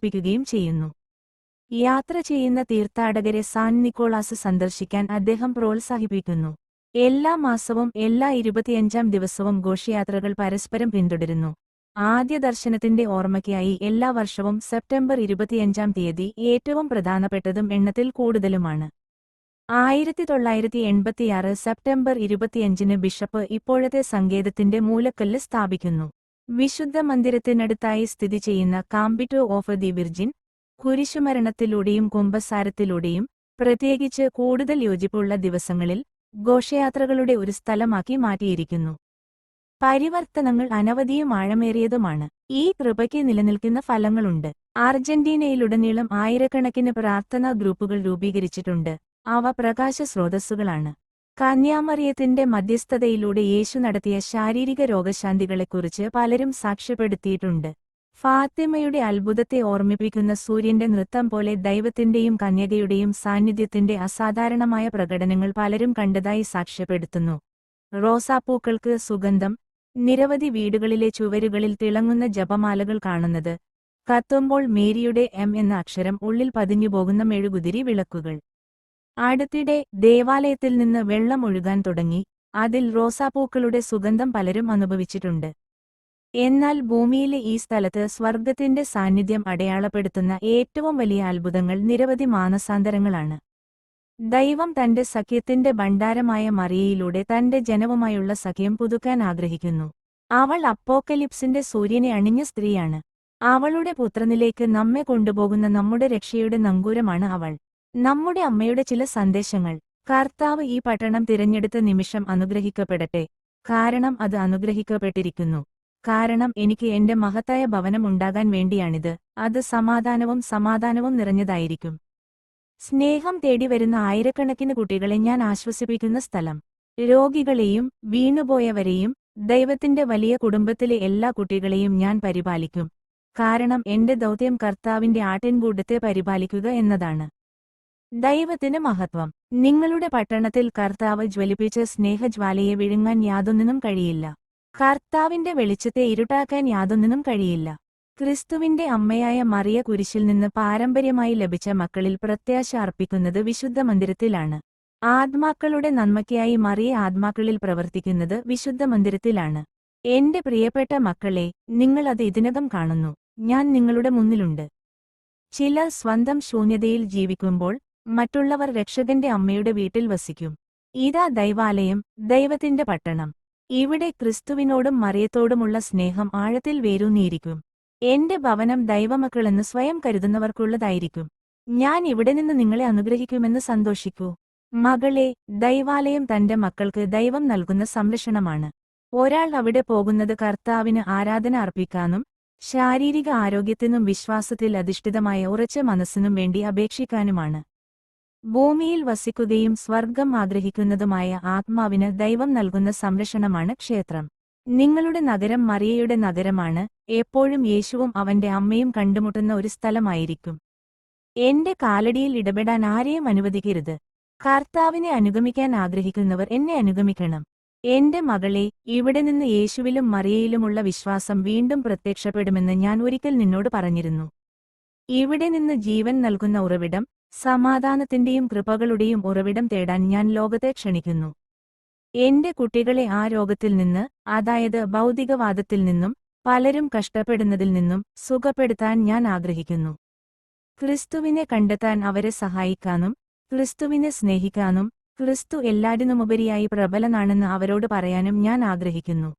പ്രേരിപ്പിക്കുകയും ചെയ്യുന്നു. യാത്ര ചെയ്യുന്ന തീർത്ഥാടകരെ സാൻ നിക്കോളാസ് സന്ദർശിക്കാൻ അദ്ദേഹം പ്രോത്സാഹിപ്പിക്കുന്നു. എല്ലാ മാസവും എല്ലാ ഇരുപത്തിയഞ്ചാം ദിവസവും ഘോഷയാത്രകൾ പരസ്പരം പിന്തുടരുന്നു. ആദ്യ ദർശനത്തിന്റെ ഓർമ്മയ്ക്കായി എല്ലാ വർഷവും സെപ്റ്റംബർ ഇരുപത്തിയഞ്ചാം തീയതി ഏറ്റവും പ്രധാനപ്പെട്ടതും എണ്ണത്തിൽ കൂടുതലുമാണ്. ആയിരത്തി തൊള്ളായിരത്തി എൺപത്തിയാറ് സെപ്റ്റംബർ ഇരുപത്തിയഞ്ചിന് ബിഷപ്പ് ഇപ്പോഴത്തെ സങ്കേതത്തിന്റെ മൂലക്കല്ല് സ്ഥാപിക്കുന്നു. വിശുദ്ധ മന്ദിരത്തിനടുത്തായി സ്ഥിതി ചെയ്യുന്ന കാമ്പിറ്റോ ഓഫ് ദി വിർജിൻ കുരിശുമരണത്തിലൂടെയും കുംഭസാരത്തിലൂടെയും പ്രത്യേകിച്ച് കൂടുതൽ യോജിപ്പുള്ള ദിവസങ്ങളിൽ ഘോഷയാത്രകളുടെ ഒരു സ്ഥലമാക്കി മാറ്റിയിരിക്കുന്നു. പരിവർത്തനങ്ങൾ അനവധിയും ആഴമേറിയതുമാണ്. ഈ കൃപയ്ക്ക് നിലനിൽക്കുന്ന ഫലങ്ങളുണ്ട്. അർജന്റീനയിലുടനീളം ആയിരക്കണക്കിന് പ്രാർത്ഥനാ ഗ്രൂപ്പുകൾ രൂപീകരിച്ചിട്ടുണ്ട്. അവ പ്രകാശ സ്രോതസ്സുകളാണ് കന്യാമറിയത്തിന്റെ മധ്യസ്ഥതയിലൂടെ യേശു നടത്തിയ ശാരീരിക രോഗശാന്തികളെക്കുറിച്ച് പലരും സാക്ഷ്യപ്പെടുത്തിയിട്ടുണ്ട്. ഫാത്തിമയുടെ അത്ഭുതത്തെ ഓർമ്മിപ്പിക്കുന്ന സൂര്യന്റെ നൃത്തം പോലെ ദൈവത്തിന്റെയും കന്യകയുടെയും സാന്നിധ്യത്തിന്റെ അസാധാരണമായ പ്രകടനങ്ങൾ പലരും കണ്ടതായി സാക്ഷ്യപ്പെടുത്തുന്നു. റോസാപ്പൂക്കൾക്ക് സുഗന്ധം നിരവധി വീടുകളിലെ ചുവരുകളിൽ തിളങ്ങുന്ന ജപമാലകൾ കാണുന്നത് കത്തുമ്പോൾ മേരിയുടെ എം എന്ന അക്ഷരം ഉള്ളിൽ പതിഞ്ഞുപോകുന്ന മെഴുകുതിരി വിളക്കുകൾ. അടുത്തിടെ ദേവാലയത്തിൽ നിന്ന് വെള്ളം ഒഴുകാൻ തുടങ്ങി. അതിൽ റോസാപ്പൂക്കളുടെ സുഗന്ധം പലരും അനുഭവിച്ചിട്ടുണ്ട്. എന്നാൽ ഭൂമിയിലെ ഈ സ്ഥലത്ത് സ്വർഗത്തിന്റെ സാന്നിധ്യം അടയാളപ്പെടുത്തുന്ന ഏറ്റവും വലിയ അത്ഭുതങ്ങൾ നിരവധി മാനസാന്തരങ്ങളാണ്. ദൈവം തന്റെ സഖ്യത്തിന്റെ ഭണ്ഡാരമായ മറിയയിലൂടെ തന്റെ ജനവുമായുള്ള സഖ്യം പുതുക്കാൻ ആഗ്രഹിക്കുന്നു. അവൾ അപ്പോക്കലിപ്സിന്റെ സൂര്യനെ അണിഞ്ഞ സ്ത്രീയാണ്. അവളുടെ പുത്രനിലേക്ക് നമ്മെ കൊണ്ടുപോകുന്ന നമ്മുടെ രക്ഷയുടെ നങ്കൂരമാണ് അവൾ. നമ്മുടെ അമ്മയുടെ ചില സന്ദേശങ്ങൾ. കർത്താവ് ഈ പട്ടണം തിരഞ്ഞെടുത്ത നിമിഷം അനുഗ്രഹിക്കപ്പെടട്ടെ. കാരണം അത് അനുഗ്രഹിക്കപ്പെട്ടിരിക്കുന്നു. കാരണം എനിക്ക് എന്റെ മഹത്തായ ഭവനം ഉണ്ടാകാൻ വേണ്ടിയാണിത്. അത് സമാധാനവും സമാധാനവും നിറഞ്ഞതായിരിക്കും. സ്നേഹം തേടി വരുന്ന ആയിരക്കണക്കിന് കുട്ടികളെ ഞാൻ ആശ്വസിപ്പിക്കുന്ന സ്ഥലം. രോഗികളെയും വീണുപോയവരെയും ദൈവത്തിന്റെ വലിയ കുടുംബത്തിലെ എല്ലാ കുട്ടികളെയും ഞാൻ പരിപാലിക്കും. കാരണം എന്റെ ദൗത്യം കർത്താവിന്റെ ആട്ടിൻകൂട്ടത്തെ പരിപാലിക്കുക എന്നതാണ്. ദൈവത്തിന് മഹത്വം. നിങ്ങളുടെ പട്ടണത്തിൽ കർത്താവ് ജ്വലിപ്പിച്ച സ്നേഹജ്വാലയെ വിഴുങ്ങാൻ യാതൊന്നിനും കഴിയില്ല. കർത്താവിന്റെ വെളിച്ചത്തെ ഇരുട്ടാക്കാൻ യാതൊന്നിനും കഴിയില്ല. ക്രിസ്തുവിന്റെ അമ്മയായ മറിയ കുരിശിൽ നിന്ന് പാരമ്പര്യമായി ലഭിച്ച മക്കളിൽ പ്രത്യാശ അർപ്പിക്കുന്നത് വിശുദ്ധ മന്ദിരത്തിലാണ്. ആത്മാക്കളുടെ നന്മയ്ക്കായി മറിയ ആത്മാക്കളിൽ പ്രവർത്തിക്കുന്നത് വിശുദ്ധ മന്ദിരത്തിലാണ്. എന്റെ പ്രിയപ്പെട്ട മക്കളെ നിങ്ങൾ അത് ഇതിനകം കാണുന്നു. ഞാൻ നിങ്ങളുടെ മുന്നിലുണ്ട്. ചിലർ സ്വന്തം ശൂന്യതയിൽ ജീവിക്കുമ്പോൾ മറ്റുള്ളവർ രക്ഷകന്റെ അമ്മയുടെ വീട്ടിൽ വസിക്കും. ഇതാ ദൈവാലയം ദൈവത്തിന്റെ പട്ടണം. ഇവിടെ ക്രിസ്തുവിനോടും മറിയത്തോടുമുള്ള സ്നേഹം ആഴത്തിൽ വേരൂന്നിയിരിക്കും. എന്റെ ഭവനം ദൈവമക്കളെന്ന് സ്വയം കരുതുന്നവർക്കുള്ളതായിരിക്കും. ഞാൻ ഇവിടെ നിന്ന് നിങ്ങളെ അനുഗ്രഹിക്കുമെന്ന് സന്തോഷിക്കൂ. മകളെ ദൈവാലയം തന്റെ മക്കൾക്ക് ദൈവം നൽകുന്ന സംരക്ഷണമാണ്. ഒരാൾ അവിടെ പോകുന്നത് കർത്താവിന് ആരാധന അർപ്പിക്കാനും ശാരീരിക ആരോഗ്യത്തിനും വിശ്വാസത്തിൽ അധിഷ്ഠിതമായ ഉറച്ച മനസ്സിനും വേണ്ടി അപേക്ഷിക്കാനുമാണ്. ഭൂമിയിൽ വസിക്കുകയും സ്വർഗം ആഗ്രഹിക്കുന്നതുമായ ആത്മാവിന് ദൈവം നൽകുന്ന സംരക്ഷണമാണ് ക്ഷേത്രം. നിങ്ങളുടെ നഗരം മറിയയുടെ നഗരമാണ് എപ്പോഴും യേശുവും അവന്റെ അമ്മയും കണ്ടുമുട്ടുന്ന ഒരു സ്ഥലമായിരിക്കും. എന്റെ കാലടിയിൽ ഇടപെടാൻ ആരെയും അനുവദിക്കരുത്. കർത്താവിനെ അനുഗമിക്കാൻ ആഗ്രഹിക്കുന്നവർ എന്നെ അനുഗമിക്കണം. എന്റെ മകളെ ഇവിടെ നിന്ന് യേശുവിലും മറിയയിലുമുള്ള വിശ്വാസം വീണ്ടും പ്രത്യക്ഷപ്പെടുമെന്ന് ഞാൻ ഒരിക്കൽ നിന്നോട് പറഞ്ഞിരുന്നു. ഇവിടെ നിന്ന് ജീവൻ നൽകുന്ന ഉറവിടം സമാധാനത്തിന്റെയും കൃപകളുടെയും ഉറവിടം തേടാൻ ഞാൻ ലോകത്തെ ക്ഷണിക്കുന്നു. എന്റെ കുട്ടികളെ ആ രോഗത്തിൽ നിന്ന് അതായത് ഭൗതികവാദത്തിൽ നിന്നും പലരും കഷ്ടപ്പെടുന്നതിൽ നിന്നും സുഖപ്പെടുത്താൻ ഞാൻ ആഗ്രഹിക്കുന്നു. ക്രിസ്തുവിനെ കണ്ടെത്താൻ അവരെ സഹായിക്കാനും ക്രിസ്തുവിനെ സ്നേഹിക്കാനും ക്രിസ്തു എല്ലാറ്റിനുമുപരിയായി പ്രബലനാണെന്ന് അവരോട് പറയാനും ഞാൻ ആഗ്രഹിക്കുന്നു.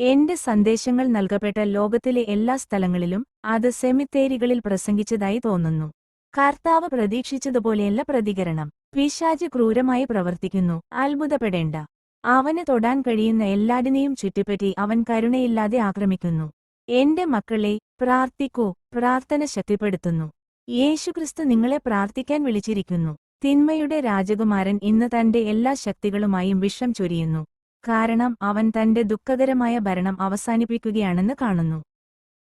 എന്റെ സന്ദേശങ്ങൾ നൽകപ്പെട്ട ലോകത്തിലെ എല്ലാ സ്ഥലങ്ങളിലും അത് സെമിത്തേരികളിൽ പ്രസംഗിച്ചതായി തോന്നുന്നു. കർത്താവ് പ്രതീക്ഷിച്ചതുപോലെയല്ല പ്രതികരണം. പിശാജ് ക്രൂരമായി പ്രവർത്തിക്കുന്നു. അത്ഭുതപ്പെടേണ്ട. അവന് തൊടാൻ കഴിയുന്ന എല്ലാടിനെയും ചുറ്റിപ്പറ്റി അവൻ കരുണയില്ലാതെ ആക്രമിക്കുന്നു. എന്റെ മക്കളെ പ്രാർത്ഥിക്കൂ. പ്രാർത്ഥന ശക്തിപ്പെടുത്തുന്നു. യേശുക്രിസ്തു നിങ്ങളെ പ്രാർത്ഥിക്കാൻ വിളിച്ചിരിക്കുന്നു. തിന്മയുടെ രാജകുമാരൻ ഇന്ന് തന്റെ എല്ലാ ശക്തികളുമായും വിഷം ചൊരിയുന്നു. കാരണം അവൻ തന്റെ ദുഃഖകരമായ ഭരണം അവസാനിപ്പിക്കുകയാണെന്ന് കാണുന്നു.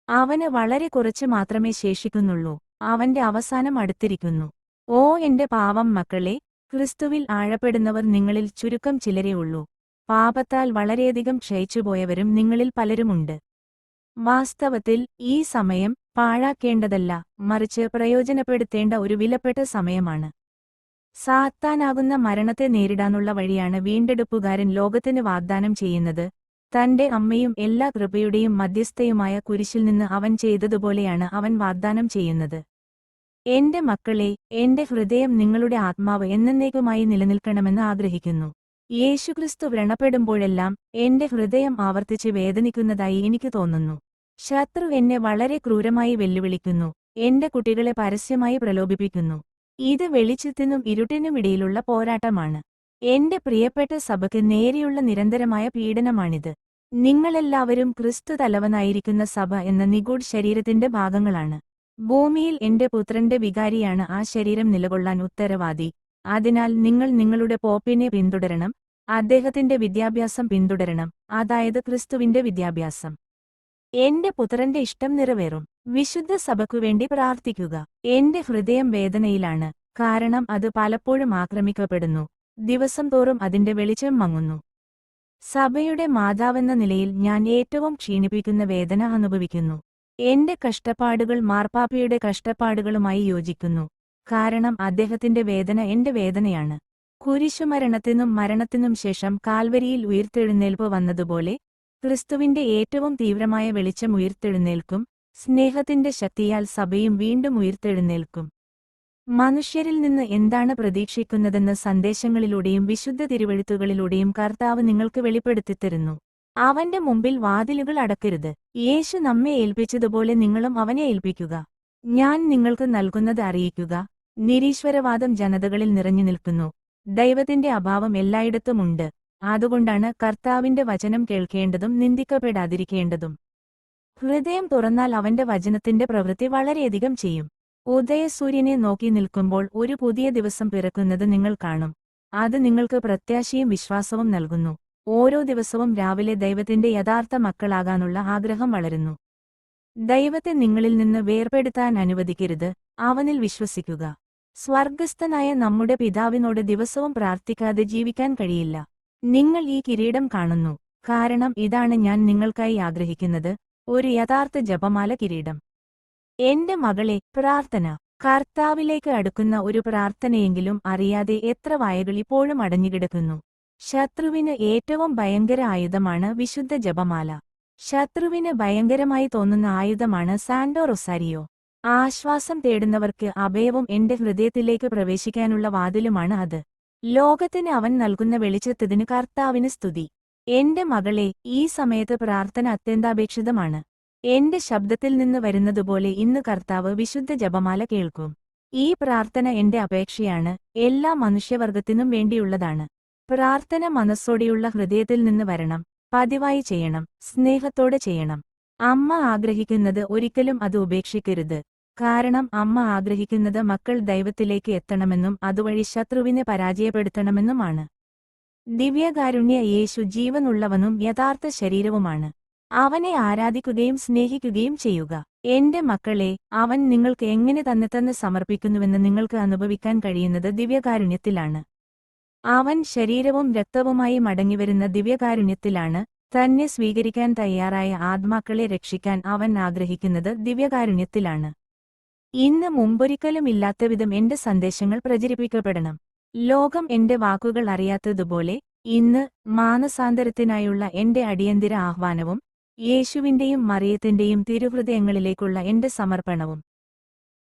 അവന് വളരെ കുറച്ച് മാത്രമേ ശേഷിക്കുന്നുള്ളൂ. അവന്റെ അവസാനം അടുത്തിരിക്കുന്നു. ഓ എന്റെ പാവം മക്കളെ ക്രിസ്തുവിൽ ആഴപ്പെടുന്നവർ നിങ്ങളിൽ ചുരുക്കം ചിലരേ ഉള്ളൂ. പാപത്താൽ വളരെയധികം ക്ഷയിച്ചുപോയവരും നിങ്ങളിൽ പലരുമുണ്ട്. വാസ്തവത്തിൽ ഈ സമയം പാഴാക്കേണ്ടതല്ല മറിച്ച് പ്രയോജനപ്പെടുത്തേണ്ട ഒരു വിലപ്പെട്ട സമയമാണ്. സാത്താനാകുന്ന മരണത്തെ നേരിടാനുള്ള വഴിയാണ് വീണ്ടെടുപ്പുകാരൻ ലോകത്തിന് വാഗ്ദാനം ചെയ്യുന്നത്. തന്റെ അമ്മയും എല്ലാ കൃപയുടെയും മധ്യസ്ഥയുമായ കുരിശിൽ നിന്ന് അവൻ ചെയ്തതുപോലെയാണ് അവൻ വാഗ്ദാനം ചെയ്യുന്നത്. എന്റെ മക്കളെ എന്റെ ഹൃദയം നിങ്ങളുടെ ആത്മാവ് എന്നേക്കുമായി നിലനിൽക്കണമെന്ന് ആഗ്രഹിക്കുന്നു. യേശുക്രിസ്തു വ്രണപ്പെടുമ്പോഴെല്ലാം എന്റെ ഹൃദയം ആവർത്തിച്ച് വേദനിക്കുന്നതായി എനിക്ക് തോന്നുന്നു. ശത്രു എന്നെ വളരെ ക്രൂരമായി വെല്ലുവിളിക്കുന്നു. എന്റെ കുട്ടികളെ പരസ്യമായി പ്രലോഭിപ്പിക്കുന്നു. ഇത് വെളിച്ചത്തിനും ഇരുട്ടിനും ഇടയിലുള്ള പോരാട്ടമാണ്. എന്റെ പ്രിയപ്പെട്ട സഭയ്ക്ക് നേരെയുള്ള നിരന്തരമായ പീഡനമാണിത്. നിങ്ങളെല്ലാവരും ക്രിസ്തു തലവനായിരിക്കുന്ന സഭ എന്ന നിഗൂഢ ശരീരത്തിന്റെ ഭാഗങ്ങളാണ്. ഭൂമിയിൽ എന്റെ പുത്രന്റെ വികാരിയാണ് ആ ശരീരം നിലകൊള്ളാൻ ഉത്തരവാദി. അതിനാൽ നിങ്ങൾ നിങ്ങളുടെ പോപ്പിനെ പിന്തുടരണം. അദ്ദേഹത്തിന്റെ വിദ്യാഭ്യാസം പിന്തുടരണം. അതായത് ക്രിസ്തുവിന്റെ വിദ്യാഭ്യാസം. എന്റെ പുത്രന്റെ ഇഷ്ടം നിറവേറും. വിശുദ്ധ സഭയ്ക്കുവേണ്ടി പ്രാർത്ഥിക്കുക. എന്റെ ഹൃദയം വേദനയിലാണ്. കാരണം അത് പലപ്പോഴും ആക്രമിക്കപ്പെടുന്നു. ദിവസം തോറും അതിന്റെ വെളിച്ചം മങ്ങുന്നു. സഭയുടെ മാതാവെന്ന നിലയിൽ ഞാൻ ഏറ്റവും ക്ഷീണിപ്പിക്കുന്ന വേദന അനുഭവിക്കുന്നു. എന്റെ കഷ്ടപ്പാടുകൾ മാർപ്പാപ്പയുടെ കഷ്ടപ്പാടുകളുമായി യോജിക്കുന്നു. കാരണം അദ്ദേഹത്തിന്റെ വേദന എന്റെ വേദനയാണ്. കുരിശുമരണത്തിനും മരണത്തിനും ശേഷം കാൽവരിയിൽ ഉയർത്തെഴുന്നേൽപ്പ് വന്നതുപോലെ ക്രിസ്തുവിന്റെ ഏറ്റവും തീവ്രമായ വെളിച്ചം ഉയർത്തെഴുന്നേൽക്കും സ്നേഹത്തിന്റെ ശക്തിയാൽ സഭയും വീണ്ടും ഉയർത്തെഴുന്നേൽക്കും. മനുഷ്യരിൽ നിന്ന് എന്താണ് പ്രതീക്ഷിക്കുന്നതെന്ന് സന്ദേശങ്ങളിലൂടെയും വിശുദ്ധ തിരുവഴുത്തുകളിലൂടെയും കർത്താവ് നിങ്ങൾക്ക് വെളിപ്പെടുത്തിത്തരുന്നു. അവന്റെ മുമ്പിൽ വാതിലുകൾ അടക്കരുത്. യേശു നമ്മെ ഏൽപ്പിച്ചതുപോലെ നിങ്ങളും അവനെ ഏൽപ്പിക്കുക. ഞാൻ നിങ്ങൾക്ക് നൽകുന്നത് അറിയിക്കുക. നിരീശ്വരവാദം ജനതകളിൽ നിറഞ്ഞു നിൽക്കുന്നു. ദൈവത്തിന്റെ അഭാവം എല്ലായിടത്തുമുണ്ട് അതുകൊണ്ടാണ് കർത്താവിന്റെ വചനം കേൾക്കേണ്ടതും നിന്ദിക്കപ്പെടാതിരിക്കേണ്ടതും. ഹൃദയം തുറന്നാൽ അവന്റെ വചനത്തിന്റെ പ്രവൃത്തി വളരെയധികം ചെയ്യും. ഉദയസൂര്യനെ നോക്കി നിൽക്കുമ്പോൾ ഒരു പുതിയ ദിവസം പിറക്കുന്നത് നിങ്ങൾ കാണും. അത് നിങ്ങൾക്ക് പ്രത്യാശയും വിശ്വാസവും നൽകുന്നു. ഓരോ ദിവസവും രാവിലെ ദൈവത്തിന്റെ യഥാർത്ഥ മക്കളാകാനുള്ള ആഗ്രഹം വളരുന്നു. ദൈവത്തെ നിങ്ങളിൽ നിന്ന് വേർപെടുത്താൻ അനുവദിക്കരുത് അവനിൽ വിശ്വസിക്കുക. സ്വർഗസ്ഥനായ നമ്മുടെ പിതാവിനോട് ദിവസവും പ്രാർത്ഥിക്കാതെ ജീവിക്കാൻ കഴിയില്ല. നിങ്ങൾ ഈ കിരീടം കാണുന്നു. കാരണം ഇതാണ് ഞാൻ നിങ്ങൾക്കായി ആഗ്രഹിക്കുന്നത് ഒരു യഥാർത്ഥ ജപമാല കിരീടം. എന്റെ മകളെ പ്രാർത്ഥന. കർത്താവിലേക്ക് അടുക്കുന്ന ഒരു പ്രാർത്ഥനയെങ്കിലും അറിയാതെ എത്ര വായകൾ ഇപ്പോഴും അടഞ്ഞുകിടക്കുന്നു. ശത്രുവിന് ഏറ്റവും ഭയങ്കര ആയുധമാണ് വിശുദ്ധ ജപമാല. ശത്രുവിന് ഭയങ്കരമായി തോന്നുന്ന ആയുധമാണ് സാൻഡോ റൊസാരിയോ. ആശ്വാസം തേടുന്നവർക്ക് അഭയവും എന്റെ ഹൃദയത്തിലേക്ക് പ്രവേശിക്കാനുള്ള വാതിലുമാണ് അത്. ലോകത്തിന് അവൻ നൽകുന്ന വെളിച്ചത്തതിന് കർത്താവിന് സ്തുതി. എന്റെ മകളെ ഈ സമയത്ത് പ്രാർത്ഥന അത്യന്താപേക്ഷിതമാണ്. എന്റെ ശബ്ദത്തിൽ നിന്ന് വരുന്നതുപോലെ ഇന്ന് കർത്താവ് വിശുദ്ധ ജപമാല കേൾക്കും. ഈ പ്രാർത്ഥന എന്റെ അപേക്ഷയാണ്. എല്ലാ മനുഷ്യവർഗത്തിനും വേണ്ടിയുള്ളതാണ്. പ്രാർത്ഥന മനസ്സോടെയുള്ള ഹൃദയത്തിൽ നിന്ന് വരണം. പതിവായി ചെയ്യണം. സ്നേഹത്തോടെ ചെയ്യണം. അമ്മ ആഗ്രഹിക്കുന്നത് ഒരിക്കലും അത് ഉപേക്ഷിക്കരുത്. കാരണം അമ്മ ആഗ്രഹിക്കുന്നത് മക്കൾ ദൈവത്തിലേക്ക് എത്തണമെന്നും അതുവഴി ശത്രുവിനെ പരാജയപ്പെടുത്തണമെന്നുമാണ്. ദിവ്യകാരുണ്യ യേശു ജീവനുള്ളവനും യഥാർത്ഥ ശരീരവുമാണ്. അവനെ ആരാധിക്കുകയും സ്നേഹിക്കുകയും ചെയ്യുക. എന്റെ മക്കളെ അവൻ നിങ്ങൾക്ക് എങ്ങനെ തന്നെ തന്നെ സമർപ്പിക്കുന്നുവെന്ന് നിങ്ങൾക്ക് അനുഭവിക്കാൻ കഴിയുന്നത് ദിവ്യകാരുണ്യത്തിലാണ്. അവൻ ശരീരവും രക്തവുമായി മടങ്ങിവരുന്ന ദിവ്യകാരുണ്യത്തിലാണ് തന്നെ സ്വീകരിക്കാൻ തയ്യാറായ ആത്മാക്കളെ രക്ഷിക്കാൻ അവൻ ആഗ്രഹിക്കുന്നത് ദിവ്യകാരുണ്യത്തിലാണ്. ഇന്ന് മുമ്പൊരിക്കലും ഇല്ലാത്തവിധം എന്റെ സന്ദേശങ്ങൾ പ്രചരിപ്പിക്കപ്പെടണം. ലോകം എന്റെ വാക്കുകൾ അറിയാത്തതുപോലെ ഇന്ന് മാനസാന്തരത്തിനായുള്ള എന്റെ അടിയന്തിര ആഹ്വാനവും യേശുവിന്റെയും മറിയത്തിന്റെയും തിരുഹൃദയങ്ങളിലേക്കുള്ള എന്റെ സമർപ്പണവും.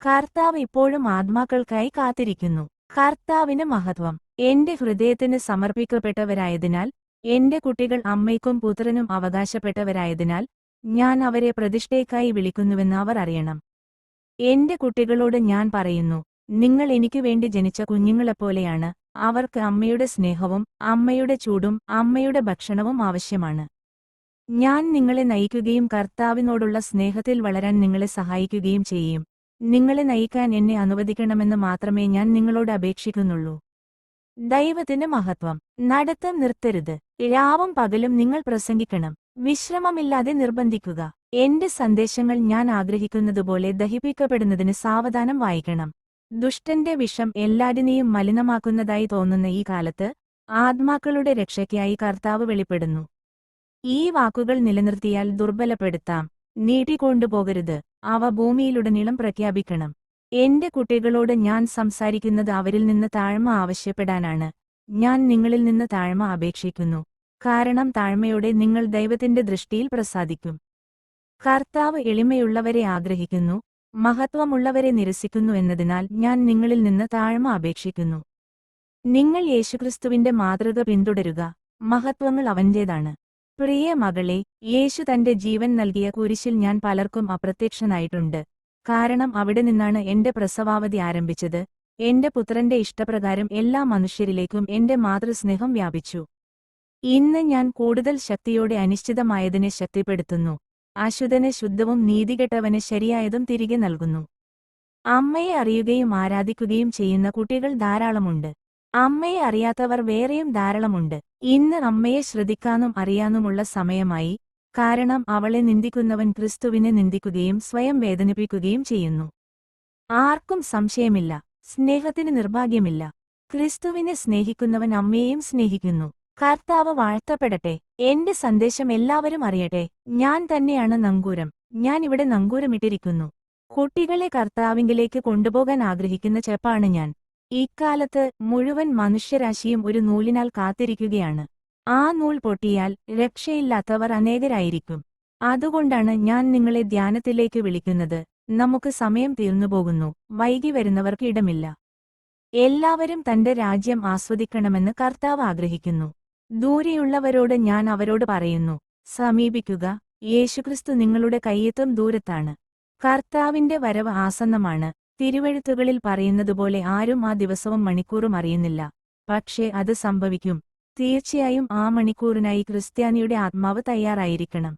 കർത്താവ് ഇപ്പോഴും ആത്മാക്കൾക്കായി കാത്തിരിക്കുന്നു. കർത്താവിന് മഹത്വം. എന്റെ ഹൃദയത്തിന് സമർപ്പിക്കപ്പെട്ടവരായതിനാൽ എന്റെ കുട്ടികൾ അമ്മയ്ക്കും പുത്രനും അവകാശപ്പെട്ടവരായതിനാൽ ഞാൻ അവരെ പ്രതിഷ്ഠയ്ക്കായി വിളിക്കുന്നുവെന്ന് അവർ അറിയണം. എന്റെ കുട്ടികളോട് ഞാൻ പറയുന്നു നിങ്ങൾ എനിക്കു വേണ്ടി ജനിച്ച കുഞ്ഞുങ്ങളെപ്പോലെയാണ്. അവർക്ക് അമ്മയുടെ സ്നേഹവും അമ്മയുടെ ചൂടും അമ്മയുടെ ഭക്ഷണവും ആവശ്യമാണ്. ഞാൻ നിങ്ങളെ നയിക്കുകയും കർത്താവിനോടുള്ള സ്നേഹത്തിൽ വളരാൻ നിങ്ങളെ സഹായിക്കുകയും ചെയ്യും. നിങ്ങളെ നയിക്കാൻ എന്നെ അനുവദിക്കണമെന്ന് മാത്രമേ ഞാൻ നിങ്ങളോട് അപേക്ഷിക്കുന്നുള്ളൂ. ദൈവത്തിന്റെ മഹത്വം. നടത്തം നിർത്തരുത്. രാവും പകലും നിങ്ങൾ പ്രസംഗിക്കണം. വിശ്രമമില്ലാതെ നിർബന്ധിക്കുക. എന്റെ സന്ദേശങ്ങൾ ഞാൻ ആഗ്രഹിക്കുന്നതുപോലെ ദഹിപ്പിക്കപ്പെടുന്നതിന് സാവധാനം വായിക്കണം. ദുഷ്ടന്റെ വിഷം എല്ലാടിനെയും മലിനമാക്കുന്നതായി തോന്നുന്ന ഈ കാലത്ത് ആത്മാക്കളുടെ രക്ഷയ്ക്കായി കർത്താവ് വെളിപ്പെടുന്നു. ഈ വാക്കുകൾ നിലനിർത്തിയാൽ ദുർബലപ്പെടുത്താം. നീട്ടിക്കൊണ്ടുപോകരുത്. അവ ഭൂമിയിലുടനീളം പ്രഖ്യാപിക്കണം. എന്റെ കുട്ടികളോട് ഞാൻ സംസാരിക്കുന്നത് അവരിൽ നിന്ന് താഴ്മ ആവശ്യപ്പെടാനാണ്. ഞാൻ നിങ്ങളിൽ നിന്ന് താഴ്മ അപേക്ഷിക്കുന്നു. കാരണം താഴ്മയോടെ നിങ്ങൾ ദൈവത്തിന്റെ ദൃഷ്ടിയിൽ പ്രസാദിക്കും. കർത്താവ് എളിമയുള്ളവരെ ആഗ്രഹിക്കുന്നു മഹത്വമുള്ളവരെ നിരസിക്കുന്നു എന്നതിനാൽ ഞാൻ നിങ്ങളിൽ നിന്ന് താഴ്മ അപേക്ഷിക്കുന്നു. നിങ്ങൾ യേശുക്രിസ്തുവിന്റെ മാതൃക പിന്തുടരുക മഹത്വങ്ങൾ അവന്റേതാണ്. പ്രിയ മകളെ യേശു തന്റെ ജീവൻ നൽകിയ കുരിശിൽ ഞാൻ പലർക്കും അപ്രത്യക്ഷനായിട്ടുണ്ട്. കാരണം അവിടെ നിന്നാണ് എന്റെ പ്രസവാവധി ആരംഭിച്ചത്. എന്റെ പുത്രന്റെ ഇഷ്ടപ്രകാരം എല്ലാ മനുഷ്യരിലേക്കും എന്റെ മാതൃസ്നേഹം വ്യാപിച്ചു. ഇന്ന് ഞാൻ കൂടുതൽ ശക്തിയോടെ അനിശ്ചിതമായതിനെ ശക്തിപ്പെടുത്തുന്നു. അശുദ്ധനെ ശുദ്ധവും നീതികെട്ടവന് ശരിയായതും തിരികെ നൽകുന്നു. അമ്മയെ അറിയുകയും ആരാധിക്കുകയും ചെയ്യുന്ന കുട്ടികൾ ധാരാളമുണ്ട്. അമ്മയെ അറിയാത്തവർ വേറെയും ധാരാളമുണ്ട്. ഇന്ന് അമ്മയെ ശ്രദ്ധിക്കാനും അറിയാനുമുള്ള സമയമായി. കാരണം അവളെ നിന്ദിക്കുന്നവൻ ക്രിസ്തുവിനെ നിന്ദിക്കുകയും സ്വയം വേദനിപ്പിക്കുകയും ചെയ്യുന്നു. ആർക്കും സംശയമില്ല. സ്നേഹത്തിന് നിർഭാഗ്യമില്ല. ക്രിസ്തുവിനെ സ്നേഹിക്കുന്നവൻ അമ്മയെയും സ്നേഹിക്കുന്നു. കർത്താവ് വാഴ്ത്തപ്പെടട്ടെ. എന്റെ സന്ദേശം എല്ലാവരും അറിയട്ടെ. ഞാൻ തന്നെയാണ് നങ്കൂരം. ഞാൻ ഇവിടെ നങ്കൂരമിട്ടിരിക്കുന്നു. കുട്ടികളെ കർത്താവിങ്കിലേക്ക് കൊണ്ടുപോകാൻ ആഗ്രഹിക്കുന്ന ചെപ്പാണ് ഞാൻ. ഇക്കാലത്ത് മുഴുവൻ മനുഷ്യരാശിയും ഒരു നൂലിനാൽ കാത്തിരിക്കുകയാണ്. ആ നൂൽ പൊട്ടിയാൽ രക്ഷയില്ലാത്തവർ അനേകരായിരിക്കും. അതുകൊണ്ടാണ് ഞാൻ നിങ്ങളെ ധ്യാനത്തിലേക്ക് വിളിക്കുന്നത്. നമുക്ക് സമയം തീർന്നുപോകുന്നു വൈകി വരുന്നവർക്ക് ഇടമില്ല. എല്ലാവരും തന്റെ രാജ്യം ആസ്വദിക്കണമെന്ന് കർത്താവ് ആഗ്രഹിക്കുന്നു. ദൂരെയുള്ളവരോട് ഞാൻ അവരോട് പറയുന്നു. സമീപിക്കുക. യേശുക്രിസ്തു നിങ്ങളുടെ കയ്യെത്തും ദൂരത്താണ്. കർത്താവിന്റെ വരവ് ആസന്നമാണ്. തിരുവഴുത്തുകളിൽ പറയുന്നതുപോലെ ആരും ആ ദിവസവും മണിക്കൂറും അറിയുന്നില്ല. പക്ഷേ അത് സംഭവിക്കും. തീർച്ചയായും ആ മണിക്കൂറിനായി ക്രിസ്ത്യാനിയുടെ ആത്മാവ് തയ്യാറായിരിക്കണം.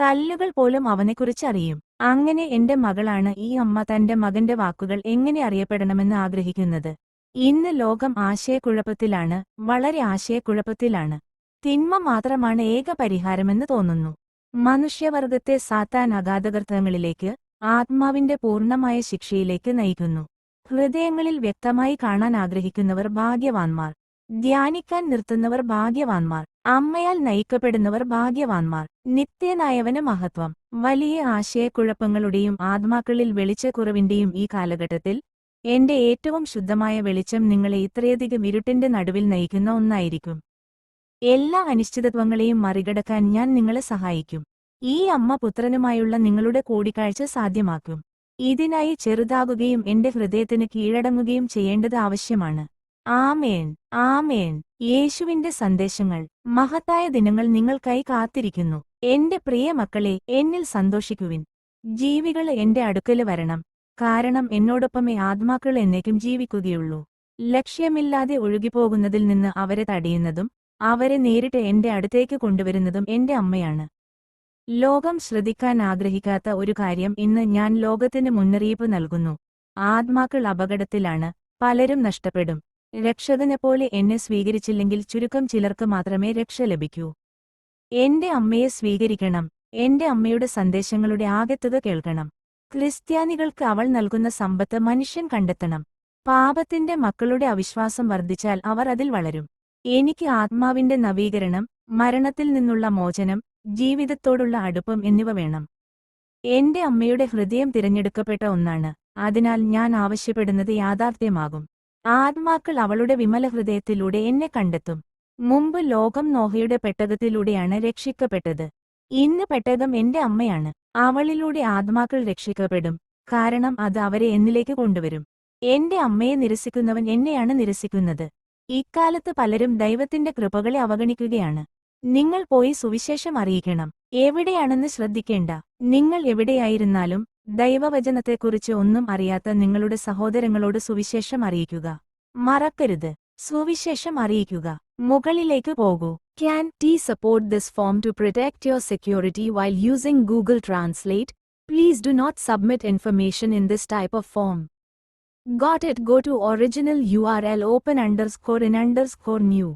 കല്ലുകൾ പോലും അവനെക്കുറിച്ച് അറിയും. അങ്ങനെ എന്റെ മകളാണ് ഈ അമ്മ തന്റെ മകന്റെ വാക്കുകൾ എങ്ങനെ അറിയപ്പെടണമെന്ന് ആഗ്രഹിക്കുന്നത്. ഇന്ന് ലോകം ആശയക്കുഴപ്പത്തിലാണ് വളരെ ആശയക്കുഴപ്പത്തിലാണ്. തിന്മ മാത്രമാണ് ഏക പരിഹാരമെന്ന് തോന്നുന്നു. മനുഷ്യവർഗത്തെ സാത്താൻ അഗാധകർത്തങ്ങളിലേക്ക് ആത്മാവിന്റെ പൂർണമായ ശിക്ഷയിലേക്ക് നയിക്കുന്നു. ഹൃദയങ്ങളിൽ വ്യക്തമായി കാണാൻ ആഗ്രഹിക്കുന്നവർ ഭാഗ്യവാന്മാർ. ധ്യാനിക്കാൻ നിർത്തുന്നവർ ഭാഗ്യവാന്മാർ. അമ്മയാൽ നയിക്കപ്പെടുന്നവർ ഭാഗ്യവാന്മാർ. നിത്യനായവന് മഹത്വം. വലിയ ആശയക്കുഴപ്പങ്ങളുടെയും ആത്മാക്കളിൽ വെളിച്ചക്കുറവിന്റെയും ഈ കാലഘട്ടത്തിൽ എന്റെ ഏറ്റവും ശുദ്ധമായ വെളിച്ചം നിങ്ങളെ ഇത്രയധികം ഇരുട്ടിന്റെ നടുവിൽ നയിക്കുന്ന ഒന്നായിരിക്കും. എല്ലാ അനിശ്ചിതത്വങ്ങളെയും മറികടക്കാൻ ഞാൻ നിങ്ങളെ സഹായിക്കും. ഈ അമ്മ പുത്രനുമായുള്ള നിങ്ങളുടെ കൂടിക്കാഴ്ച സാധ്യമാക്കും. ഇതിനായി ചെറുതാകുകയും എന്റെ ഹൃദയത്തിന് കീഴടങ്ങുകയും ചെയ്യേണ്ടത് ആവശ്യമാണ്. ആമേൻ ആമേൻ. യേശുവിന്റെ സന്ദേശങ്ങൾ മഹത്തായ ദിനങ്ങൾ നിങ്ങൾക്കായി കാത്തിരിക്കുന്നു. എന്റെ പ്രിയ മക്കളെ എന്നിൽ സന്തോഷിക്കുവിൻ. ജീവികൾ എന്റെ അടുക്കൽ വരണം. കാരണം എന്നോടൊപ്പമേ ആത്മാക്കൾ എന്നേക്കും ജീവിക്കുകയുള്ളൂ. ലക്ഷ്യമില്ലാതെ ഒഴുകിപ്പോകുന്നതിൽ നിന്ന് അവരെ തടയുന്നതും അവരെ നേരിട്ട് എന്റെ അടുത്തേക്ക് കൊണ്ടുവരുന്നതും എന്റെ അമ്മയാണ്. ലോകം ശ്രദ്ധിക്കാൻ ആഗ്രഹിക്കാത്ത ഒരു കാര്യം ഇന്ന് ഞാൻ ലോകത്തിന് മുന്നറിയിപ്പ് നൽകുന്നു. ആത്മാക്കൾ അപകടത്തിലാണ് പലരും നഷ്ടപ്പെടും. രക്ഷകനെപ്പോലെ എന്നെ സ്വീകരിച്ചില്ലെങ്കിൽ ചുരുക്കം ചിലർക്ക് മാത്രമേ രക്ഷ ലഭിക്കൂ. എന്റെ അമ്മയെ സ്വീകരിക്കണം എന്റെ അമ്മയുടെ സന്ദേശങ്ങളുടെ ആകത്തുക കേൾക്കണം. ക്രിസ്ത്യാനികൾക്ക് അവൾ നൽകുന്ന സമ്പത്ത് മനുഷ്യൻ കണ്ടെത്തണം. പാപത്തിന്റെ മക്കളുടെ അവിശ്വാസം വർദ്ധിച്ചാൽ അവർ അതിൽ വളരും. എനിക്ക് ആത്മാവിന്റെ നവീകരണം മരണത്തിൽ നിന്നുള്ള മോചനം ജീവിതത്തോടുള്ള അടുപ്പം എന്നിവ വേണം. എന്റെ അമ്മയുടെ ഹൃദയം തിരഞ്ഞെടുക്കപ്പെട്ട ഒന്നാണ്. അതിനാൽ ഞാൻ ആവശ്യപ്പെടുന്നത് യാഥാർത്ഥ്യമാകും. ആത്മാക്കൾ അവളുടെ വിമല ഹൃദയത്തിലൂടെ എന്നെ കണ്ടെത്തും. മുമ്പ് ലോകം നോഹയുടെ പെട്ടകത്തിലൂടെയാണ് രക്ഷിക്കപ്പെട്ടത്. ഇന്ന് പെട്ടകം എന്റെ അമ്മയാണ്. അവളിലൂടെ ആത്മാക്കൾ രക്ഷിക്കപ്പെടും. കാരണം അത് അവരെ എന്നിലേക്ക് കൊണ്ടുവരും. എന്റെ അമ്മയെ നിരസിക്കുന്നവൻ എന്നെയാണ് നിരസിക്കുന്നത്. ഇക്കാലത്ത് പലരും ദൈവത്തിന്റെ കൃപകളെ അവഗണിക്കുകയാണ്. നിങ്ങൾ പോയി സുവിശേഷം അറിയിക്കണം. എവിടെയാണെന്ന് ശ്രദ്ധിക്കേണ്ട. നിങ്ങൾ എവിടെയായിരുന്നാലും ദൈവവചനത്തെക്കുറിച്ച് ഒന്നും അറിയാത്ത നിങ്ങളുടെ സഹോദരങ്ങളോട് സുവിശേഷം അറിയിക്കുക. മറക്കരുത്. സുവിശേഷം അറിയിക്കുക. മുകളിലേക്ക് പോകൂ. Can't support this form to protect your security while using Google Translate please do not submit information in this type of form got it go to original U R L open underscore in underscore new